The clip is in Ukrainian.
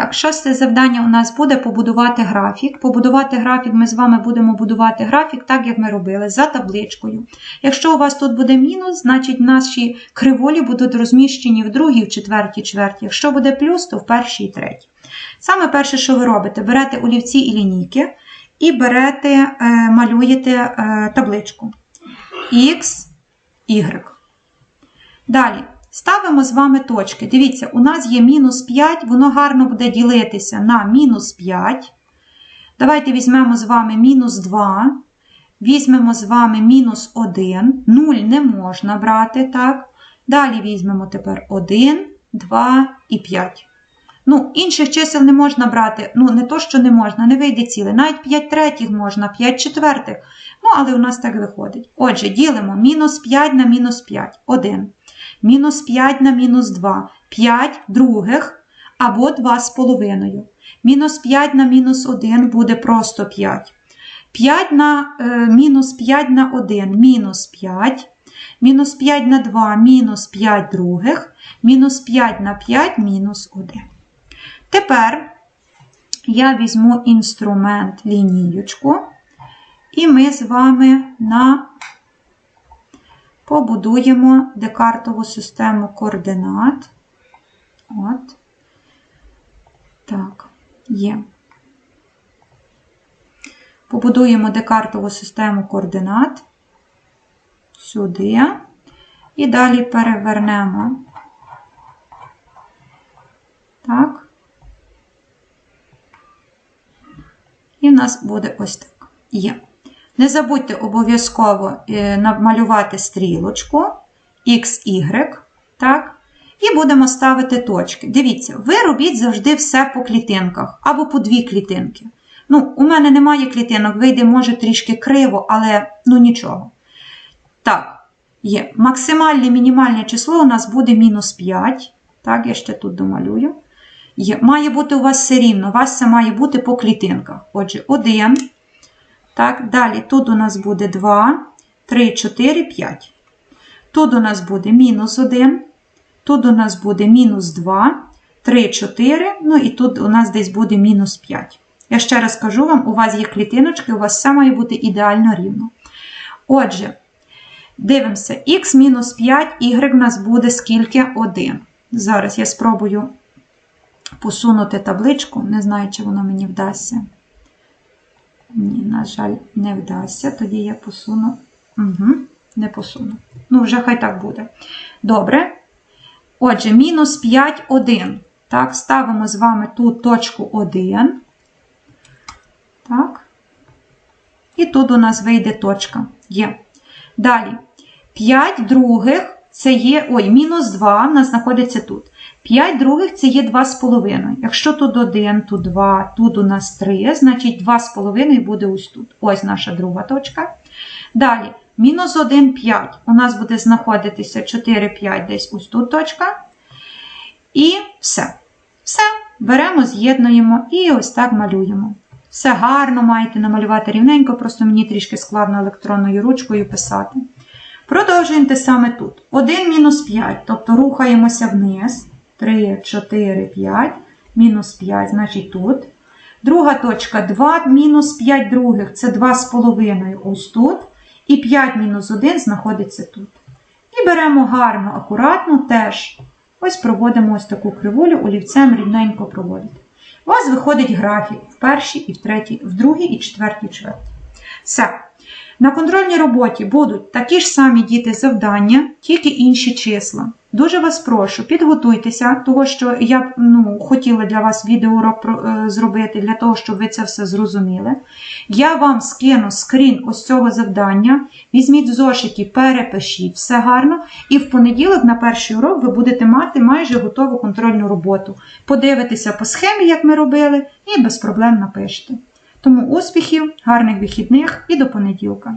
Так, шосте завдання у нас буде побудувати графік. Побудувати графік ми з вами будемо будувати графік так, як ми робили, за табличкою. Якщо у вас тут буде мінус, значить наші криволі будуть розміщені в другій, в четвертій чверті. Якщо буде плюс, то в першій і третій. Саме перше, що ви робите, берете олівці і лінійки і берете, е, малюєте е, табличку X, Y. Далі. Ставимо з вами точки. Дивіться, у нас є мінус 5, воно гарно буде ділитися на мінус 5. Давайте візьмемо з вами мінус 2. Візьмемо з вами мінус 1. 0 не можна брати, так? Далі візьмемо тепер 1, 2 і 5. Ну, інших чисел не можна брати. Ну, не то, що не можна, не вийде ціле. Навіть 5 третіх можна, 5 четвертих. Ну, але у нас так виходить. Отже, ділимо мінус 5 на мінус 5. 1 мінус 5 на мінус 2, 5 других або 2 з половиною. Мінус 5 на мінус 1 буде просто 5. 5 на е, мінус 5 на 1 мінус 5. Мінус 5 на 2 мінус 5 других. Мінус 5 на 5 мінус 1. Тепер я візьму інструмент лінієчку, і ми з вами на побудуємо декартову систему координат. От. Так, є. Побудуємо декартову систему координат сюди. І далі перевернемо. Так. І в нас буде ось так. Є. Не забудьте обов'язково е, намалювати стрілочку XY, так? І будемо ставити точки. Дивіться, ви робіть завжди все по клітинках або по дві клітинки. Ну, У мене немає клітинок, вийде, може, трішки криво, але ну нічого. Так, є. Максимальне мінімальне число у нас буде мінус 5. Так, я ще тут домалюю. Є. Має бути у вас все рівно, у вас це має бути по клітинках. Отже, 1. Так, Далі тут у нас буде 2, 3, 4, 5. Тут у нас буде мінус 1, тут у нас буде мінус 2, 3, 4, ну і тут у нас десь буде мінус 5. Я ще раз кажу вам, у вас є клітиночки, у вас все має бути ідеально рівно. Отже, дивимося, х мінус 5, y у нас буде скільки 1. Зараз я спробую посунути табличку, не знаю, чи воно мені вдасться. Ні, на жаль, не вдасться. Тоді я посуну. Угу, Не посуну. Ну, вже хай так буде. Добре. Отже, мінус 5, 1. Так, ставимо з вами тут точку 1. Так. І тут у нас вийде точка. Є. Далі. 5 других це є. Ой, мінус 2 у нас знаходиться тут. 5 других це є 2,5. Якщо тут 1, тут 2, тут у нас 3, значить 2,5 буде ось тут. Ось наша друга точка. Далі, мінус 1, 5. У нас буде знаходитися 4, 5, десь ось тут точка. І все. Все. Беремо, з'єднуємо і ось так малюємо. Все гарно маєте намалювати рівненько, просто мені трішки складно електронною ручкою писати. Продовжуємо те саме тут. 1 мінус 5, тобто рухаємося вниз. 3, 4, 5, мінус 5, значить тут. Друга точка 2 мінус 5 других це 2,5 ось тут. І 5 мінус 1 знаходиться тут. І беремо гарно, акуратно теж. Ось проводимо ось таку кривулю, олівцем рівненько проводити. У вас виходить графік в першій, і в третій, в другій і четвертій чверті. Все. На контрольній роботі будуть такі ж самі діти завдання, тільки інші числа. Дуже вас прошу, підготуйтеся, того, що я ну, хотіла для вас відеоурок е, зробити, для того, щоб ви це все зрозуміли. Я вам скину скрін ось цього завдання. Візьміть в зошиті, перепишіть все гарно, і в понеділок на перший урок ви будете мати майже готову контрольну роботу. Подивитеся по схемі, як ми робили, і без проблем напишете. Тому успіхів, гарних вихідних і до понеділка!